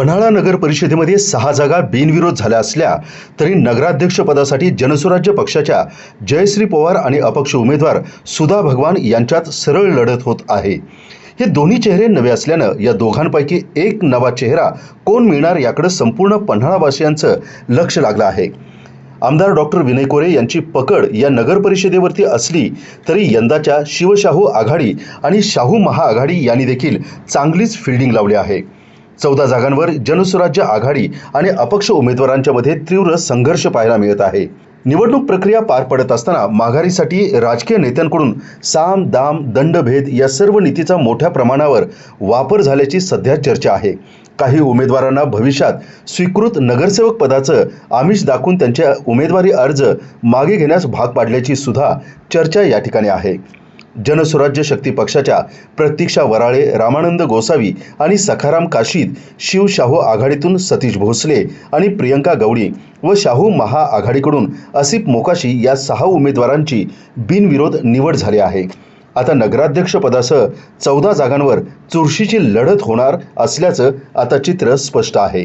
पन्हाळा नगर परिषदेमध्ये सहा जागा बिनविरोध झाल्या असल्या तरी नगराध्यक्षपदासाठी जनसुराज्य पक्षाच्या जयश्री पवार आणि अपक्ष उमेदवार सुधा भगवान यांच्यात सरळ लढत होत आहे. हे दोन्ही चेहरे नवे असल्यानं या दोघांपैकी एक नवा चेहरा कोण मिळणार याकडे संपूर्ण पन्हाळावासियांचं लक्ष लागलं आहे. आमदार डॉक्टर विनय कोरे यांची पकड या नगर परिषदेवरती असली तरी यंदाच्या शिवशाहू आघाडी आणि शाहू महाआघाडी यांनी देखील चांगलीच फिल्डिंग लावली आहे. चौदा जागांवर जनसुराज्य आघाडी आणि अपक्ष उमेदवारांच्या मध्ये तीव्र संघर्ष पाहायला मिळत आहे. निवडणूक प्रक्रिया पार पडत असताना माघारीसाठी राजकीय नेत्यांकडून साम दाम दंडभेद या सर्व नीतीचा मोठ्या प्रमाणावर वापर झाल्याची सध्या चर्चा आहे. काही उमेदवारांना भविष्यात स्वीकृत नगरसेवक पदाचं आमिष दाखवून त्यांच्या उमेदवारी अर्ज मागे घेण्यास भाग पाडल्याची सुद्धा चर्चा या ठिकाणी आहे. जनसुराज्य शक्ती पक्षाच्या प्रतीक्षा वराळे रामानंद गोसावी आणि सखाराम काशीद शिवशाहू आघाडीतून सतीश भोसले आणि प्रियंका गवळी व शाहू महाआघाडीकडून असिफ मोकाशी या सहा उमेदवारांची बिनविरोध निवड झाली आहे. आता नगराध्यक्षपदासह चौदा जागांवर चुरशीची लढत होणार असल्याचं आता चित्र स्पष्ट आहे.